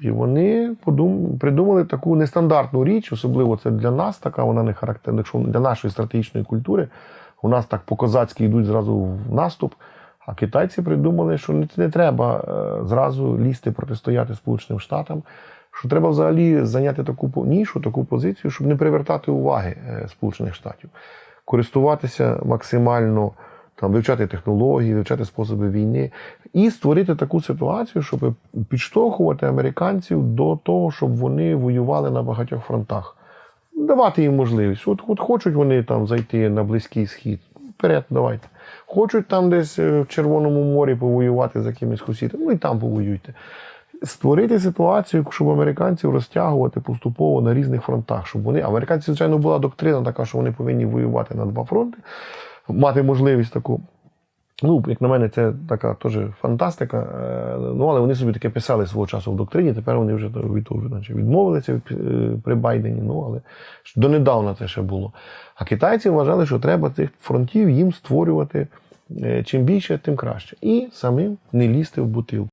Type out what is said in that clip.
І вони подум... придумали таку нестандартну річ, особливо це для нас, така вона не характерна, якщо для нашої стратегічної культури. У нас так по-козацьки йдуть зразу в наступ. А китайці придумали, що не, треба е, зразу лізти протистояти Сполученим Штатам, що треба взагалі зайняти таку нішу, таку позицію, щоб не привертати уваги е, Сполучених Штатів, користуватися максимально там, вивчати технології, вивчати способи війни і створити таку ситуацію, щоб підштовхувати американців до того, щоб вони воювали на багатьох фронтах. Давати їм можливість. От, от хочуть вони там зайти на Близький Схід. Вперед, давайте. Хочуть там десь е, в Червоному морі повоювати за якимись хусітами, ну і там повоюйте. Створити ситуацію, щоб американців розтягувати поступово на різних фронтах, щоб вони. Американці, звичайно, була доктрина така, що вони повинні воювати на два фронти, мати можливість таку. Ну, як на мене, це така теж фантастика. Е, Ну, але вони собі таке писали свого часу в доктрині. Тепер вони вже від того наче відмовилися від- е, при Байдені. Ну, але донедавна це ще було. А китайці вважали, що треба цих фронтів їм створювати е, чим більше, тим краще. І самим не лізти в бутилку.